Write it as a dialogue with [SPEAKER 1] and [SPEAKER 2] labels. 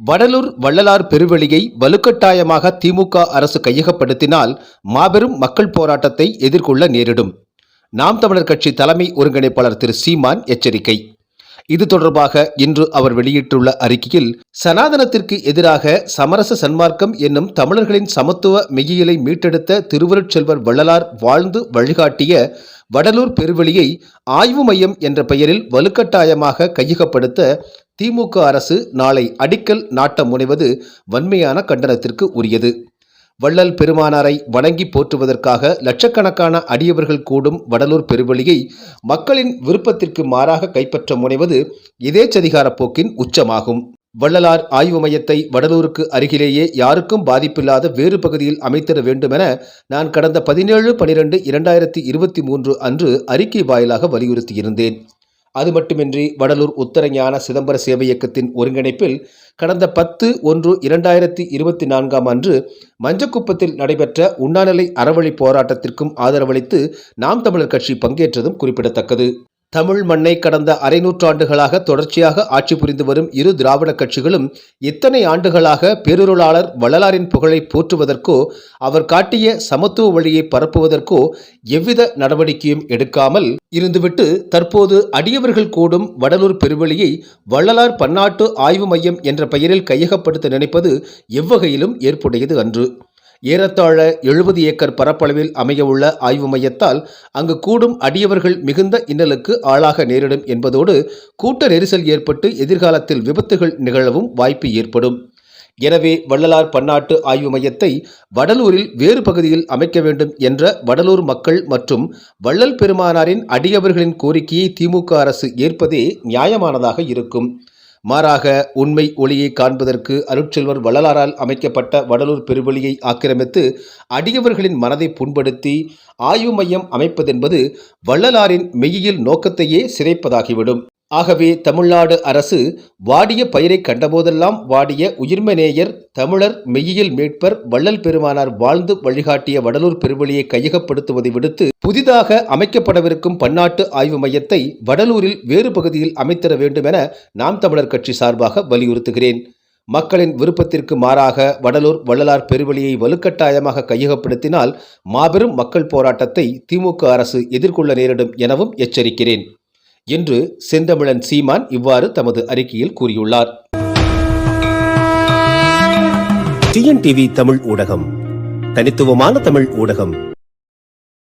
[SPEAKER 1] வடலூர் வள்ளலார் பெருவெளியை வலுக்கட்டாயமாக திமுக அரசு கையகப்படுத்தினால் மாபெரும் மக்கள் போராட்டத்தை எதிர்கொள்ள நேரிடும். நாம் தமிழர் கட்சி தலைமை ஒருங்கிணைப்பாளர் திரு சீமான் எச்சரிக்கை. இது தொடர்பாக இன்று அவர் வெளியிட்டுள்ள அறிக்கையில் சனாதனத்திற்கு எதிராக சமரச சன்மார்க்கம் என்னும் தமிழர்களின் சமத்துவ மெய்யியலை மீட்டெடுத்த திருவருட்செல்வர் வள்ளலார் வாழ்ந்து வழிகாட்டிய வடலூர் பெருவெளியை ஆய்வு மையம் என்ற பெயரில் வலுக்கட்டாயமாக கையகப்படுத்த திமுக அரசு நாளை அடிக்கல் நாட்ட முனைவது வன்மையான கண்டனத்திற்கு உரியது. வள்ளல் பெருமானாரை வணங்கி போற்றுவதற்காக லட்சக்கணக்கான அடியவர்கள் கூடும் வடலூர் பெருவெளியை மக்களின் விருப்பத்திற்கு மாறாக கைப்பற்ற முனைவது இதேச்சதிகார போக்கின் உச்சமாகும். வள்ளலார் ஆய்வு மையத்தை வடலூருக்கு அருகிலேயே யாருக்கும் பாதிப்பில்லாத வேறு பகுதியில் அமைத்திட வேண்டுமென நான் கடந்த பதினேழு பனிரெண்டு இரண்டாயிரத்தி இருபத்தி மூன்று அன்று அறிக்கை வாயிலாக வலியுறுத்தியிருந்தேன். அது மட்டுமின்றி வடலூர் உத்தரஞான சிதம்பர சேவை இயக்கத்தின் ஒருங்கிணைப்பில் கடந்த பத்து ஒன்று இரண்டாயிரத்தி இருபத்தி நான்காம் அன்று மஞ்சக்குப்பத்தில் நடைபெற்ற உண்ணாநிலை அறவழி போராட்டத்திற்கும் ஆதரவளித்து நாம் தமிழர் கட்சி பங்கேற்றதும் குறிப்பிடத்தக்கது. தமிழ் மண்ணை கடந்த அரை நூற்றாண்டுகளாக தொடர்ச்சியாக ஆட்சி புரிந்து வரும் இரு திராவிட கட்சிகளும் இத்தனை ஆண்டுகளாக பேரொருளாளர் வள்ளலாரின் புகழை போற்றுவதற்கோ அவர் காட்டிய சமத்துவ வழியை பரப்புவதற்கோ எவ்வித நடவடிக்கையும் எடுக்காமல் இருந்துவிட்டு தற்போது அடியவர்கள் கூடும் வடலூர் பெருவெளியை வள்ளலார் பன்னாட்டு ஆய்வு மையம் என்ற பெயரில் கையகப்படுத்த நினைப்பது எவ்வகையிலும் ஏற்புடையது அன்று. ஏறத்தாழ எழுபது ஏக்கர் பரப்பளவில் அமையவுள்ள ஆய்வு மையத்தால் அங்கு கூடும் அடியவர்கள் மிகுந்த இன்னலுக்கு ஆளாக நேரிடும் என்பதோடு கூட்ட நெரிசல் ஏற்பட்டு எதிர்காலத்தில் விபத்துகள் நிகழவும் வாய்ப்பு ஏற்படும். எனவே வள்ளலார் பன்னாட்டு ஆய்வு மையத்தை வடலூரில் வேறு பகுதியில் அமைக்க வேண்டும் என்ற வடலூர் மக்கள் மற்றும் வள்ளல் பெருமானாரின் அடியவர்களின் கோரிக்கையை திமுக அரசு ஏற்பதே நியாயமானதாக இருக்கும். மாறாக உண்மை ஒளியை காண்பதற்கு அருட்செல்வர் வள்ளலாரால் அமைக்கப்பட்ட வடலூர் பெருவெளியை ஆக்கிரமித்து அடியவர்களின் மனதை புண்படுத்தி ஆய்வு மையம் அமைப்பதென்பது வள்ளலாரின் மெய்யியல் நோக்கத்தையே சிதைப்பதாகிவிடும். ஆகவே தமிழ்நாடு அரசு வாடிய பயிரை கண்டபோதெல்லாம் வாடிய உயிர்மநேயர் தமிழர் மெய்யியல் மீட்பர் வள்ளல் பெருமானார் வாழ்ந்து வழிகாட்டிய வடலூர் பெருவெளியை கையகப்படுத்துவதை விடுத்து புதிதாக அமைக்கப்படவிருக்கும் பன்னாட்டு ஆய்வு மையத்தை வடலூரில் வேறு பகுதியில் அமைத்திட வேண்டுமென நாம் தமிழர் கட்சி சார்பாக வலியுறுத்துகிறேன். மக்களின் விருப்பத்திற்கு மாறாக வடலூர் வள்ளலார் பெருவெளியை வலுக்கட்டாயமாக கையகப்படுத்தினால் மாபெரும் மக்கள் போராட்டத்தை திமுக அரசு எதிர்கொள்ள நேரிடும் எனவும் எச்சரிக்கிறேன். என்று செந்தமிழன் சீமான் இவ்வாறு தமது அறிக்கையில் கூறியுள்ளார்.
[SPEAKER 2] டிஎன்டிவி தமிழ் ஊடகம் தனித்துவமான தமிழ் ஊடகம்